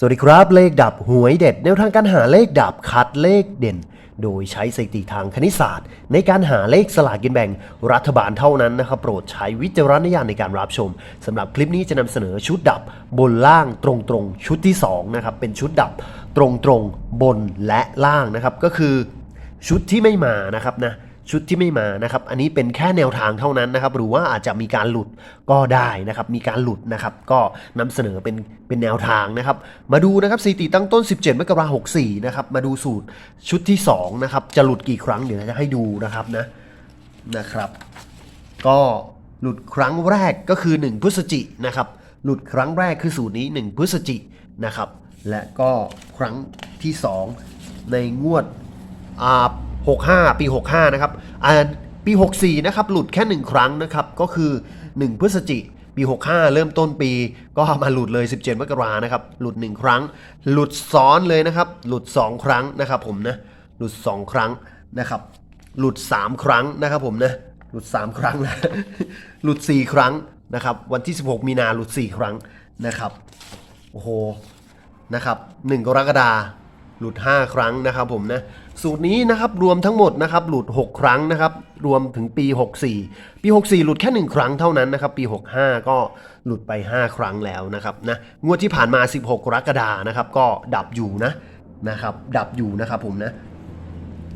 สวัสดีครับ เลขดับหวยเด็ดแนวทางการหาเลขดับคัดเลขเด่น โดยใช้สถิติทางคณิตศาสตร์ ในการหาเลขสลากกินแบ่งรัฐบาลเท่านั้นนะครับ โปรดใช้วิจารณญาณในการรับชมสำหรับคลิปนี้จะนำเสนอชุดดับบนล่างตรงๆ ชุดที่2นะครับเป็นชุดดับตรงๆบนและล่างนะครับก็คือชุดที่ไม่มานะครับนะ ชุดที่ไม่มานะครับ อันนี้เป็นแค่แนวทางเท่านั้นนะครับ หรือว่าอาจจะมีการหลุดก็ได้นะครับ มีการหลุดนะครับ ก็นำเสนอเป็นเป็นแนวทางนะครับ มาดูนะครับสถิติตั้งต้น 17มกราคม64นะครับ มาดูสูตรชุดที่2นะครับ จะหลุดกี่ครั้งเดี๋ยวจะให้ดูนะครับนะ นะครับ ก็หลุดครั้งแรกก็คือ 1 พฤศจินะครับ หลุดครั้งแรกคือสูตรนี้ 1 พฤศจินะครับ และก็ครั้งที่ 2 ในงวดอ่า 65 ปี 65 นะครับอ่าปี 64 นะครับ หลุดแค่ 1 ครั้งนะครับ ก็คือ 1 พฤศจิปี 65 เริ่มต้นปี ก็มาหลุดเลย 17 มกรานะครับ หลุด 1 ครั้ง หลุดซ้อนเลยนะครับ หลุด 2 ครั้งนะครับผมนะ หลุด 2 ครั้งนะครับ หลุด 3 ครั้งนะครับผมนะ หลุด 3 ครั้งนะ หลุด 4 ครั้งนะครับ วันที่ 16 มีนาหลุด 4 ครั้งนะครับ โอ้โห นะครับ 1 กรกฎา หลุด 5 ครั้งนะครับผมนะสูตรนี้นะครับรวมทั้งหมดนะครับหลุด 6 ครั้งนะครับรวมถึงปี 64 ปี 64 หลุดแค่ 1 ครั้งเท่านั้นนะครับปี 65 ก็หลุดไป 5 ครั้งแล้วนะครับนะงวดที่ผ่านมา 16 กรกฎานะครับก็ดับอยู่นะนะครับดับอยู่นะครับผมนะ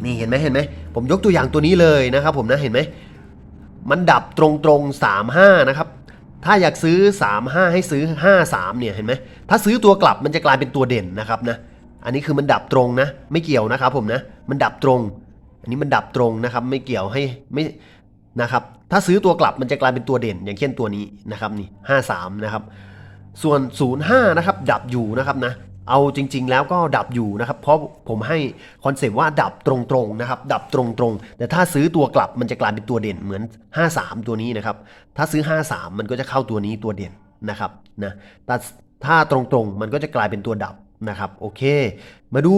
นี่เห็นไหมเห็นไหมผมยกตัวอย่างตัวนี้เลยนะครับผมนะเห็นไหมมันดับตรงตรง35นะครับถ้าอยากซื้อ 35 ให้ซื้อ 53เนี่ยเห็นไหมถ้าซื้อตัวกลับมันจะกลายเป็นตัวเด่นนะครับนะ อันนี้คือมันดับตรงนะ ไม่เกี่ยวนะครับผมนะ มันดับตรง อันนี้มันดับตรงนะครับ ไม่เกี่ยวให้ไม่นะครับ ถ้าซื้อตัวกลับมันจะกลายเป็นตัวเด่น อย่างเช่นตัวนี้นะครับนี่53นะครับ ส่วน 05 นะครับ ดับอยู่นะครับนะ เอาจริง ๆ แล้วก็ดับอยู่นะครับ เพราะผมให้คอนเซปต์ว่าดับตรงๆนะครับ ดับตรงๆ แต่ถ้าซื้อตัวกลับมันจะกลายเป็นตัวเด่นเหมือน 53 ตัวนี้นะครับ ถ้าซื้อ 53 มันก็จะเข้าตัวนี้ตัวเด่นนะครับนะแต่ถ้าตรงๆ มันก็จะกลายเป็นตัวดับ นะครับโอเค มาดู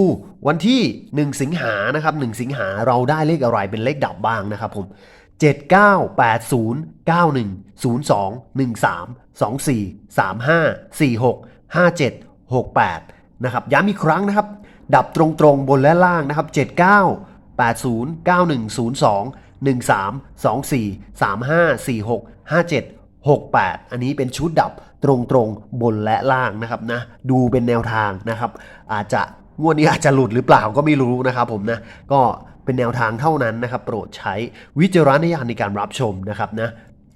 วันที่ 1 สิงหานะครับ1สิงหาเราได้เลขอะไรเป็นเลขดับบ้างนะครับผม 7 9 8 0 9 1 0 2 1 3 2 4 3 5 4 6 5 7 6 8นะครับย้ำอีกครั้งนะครับ ดับตรงๆบนและล่างนะครับ 79 80 91 02 13 24 35 46 57 68 อันนี้เป็นชุดดับ ตรงๆบนและล่างนะครับนะดูเป็นแนวทางนะครับ อาจจะงวดนี้อาจจะหลุดหรือเปล่าก็ไม่รู้นะครับผมนะก็เป็นแนวทางเท่านั้นนะครับ โปรดใช้วิจารณญาณในการรับชมนะครับนะ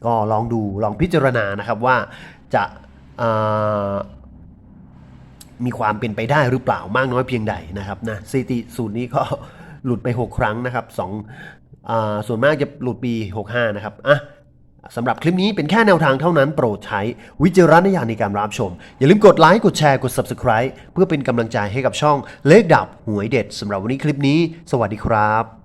ก็ลองดูลองพิจารณานะครับว่าจะมีความเป็นไปได้หรือเปล่ามากน้อยเพียงใดนะครับนะสถิติสูตรนี้ก็หลุดไป 6 ครั้งนะครับสองอส่วนมากจะหลุดปี 65 นะครับอะ สำหรับคลิปนี้เป็นแค่แนวทางเท่านั้นโปรดใช้วิจารณญาณในการรับชม อย่าลืมกดไลค์กดแชร์กด Subscribe เพื่อเป็นกำลังใจให้กับช่องเลขดับหวยเด็ดสำหรับวันนี้คลิปนี้ สวัสดีครับ